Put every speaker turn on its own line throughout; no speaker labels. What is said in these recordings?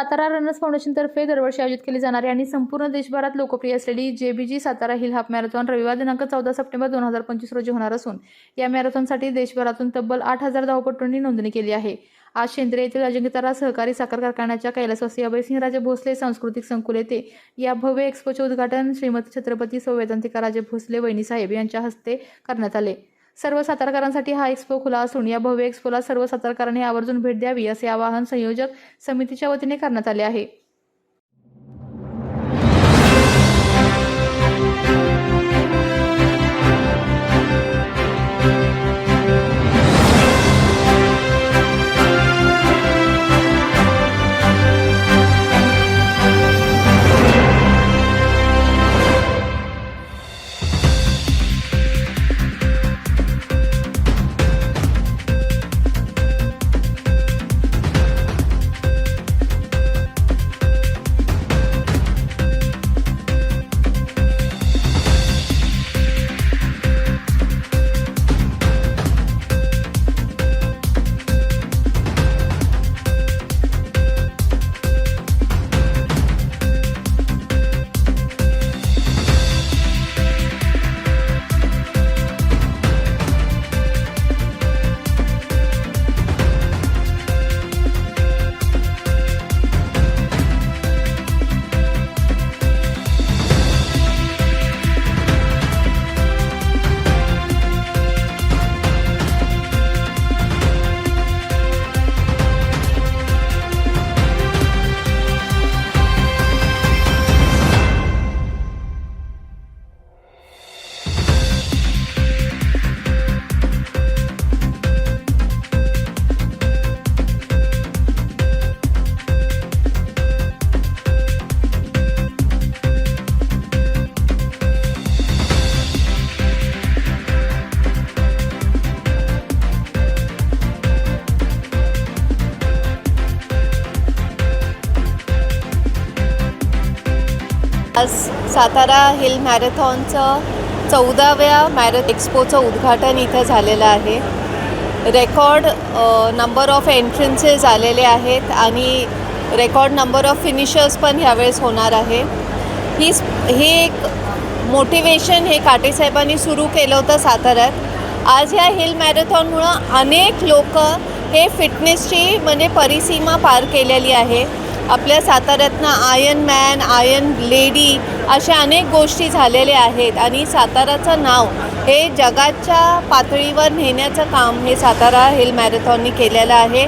Satara runners फाउंडेशनतर्फे दरवर्षी आयोजित केली जाणारी आणि संपूर्ण देशभरात लोकप्रिय असलेली JBG Satara hill half marathon रविवार दिनांक चौदा सप्टेंबर दोन हजार पंचवीस रोजी होणार असून या मॅरेथॉनसाठी देशभरातून तब्बल आठ हजार धावपटूंनी नोंदणी केली आहे. आज शेंद्रे येथील अजिंक्यतारा सहकारी साखर कारखान्याच्या कैलासवासी अभयसिंहराजे भोसले सांस्कृतिक संकुल येथे या भव्य एक्स्पोचे उद्घाटन श्रीमती छत्रपती सौवेदांतिका राजे भोसले वहिनीसाहेब यांच्या हस्ते करण्यात आले. सर्व सातारकरांसाठी हा एक्स्पो खुला असून या भव्य एक्स्पोला सर्व सातारकरांनी आवर्जून भेट द्यावी असे आवाहन संयोजक समितीच्या वतीने करण्यात आले आहे.
आज सातारा हिल मॅरेथॉनचं चौदाव्या मॅरेथ एक्स्पोचं उद्घाटन इथं झालेलं आहे. रेकॉर्ड नंबर ऑफ एंट्रन्सेस आलेले आहेत आणि रेकॉर्ड नंबर ऑफ फिनिशर्स पण ह्यावेळेस होणार आहे. ही हे एक मोटिवेशन हे काटेसाहेबांनी सुरू केलं होतं साताऱ्यात. आज ह्या हिल मॅरेथॉनमुळं अनेक लोक हे फिटनेसची म्हणजे परिसीमा पार केलेली आहे. आपल्या साताऱ्यातनं आयन मॅन आयन लेडी अशा अनेक गोष्टी झालेल्या आहेत. आणि साताराचं नाव हे जगाच्या पातळीवर नेण्याचं काम हे सातारा हिल मॅरेथॉननी केलेलं आहे.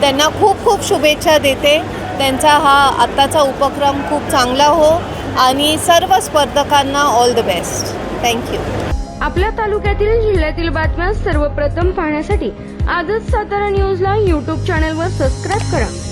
त्यांना खूप खूप शुभेच्छा देते. त्यांचा हा आत्ताचा उपक्रम खूप चांगला हो. आणि सर्व स्पर्धकांना all the best thank you
आपल्या तालुक्यातील जिल्ह्यातील बातम्या सर्वप्रथम पाहण्यासाठी आजच सातारा न्यूजला यूट्यूब चॅनलवर सबस्क्राईब करा.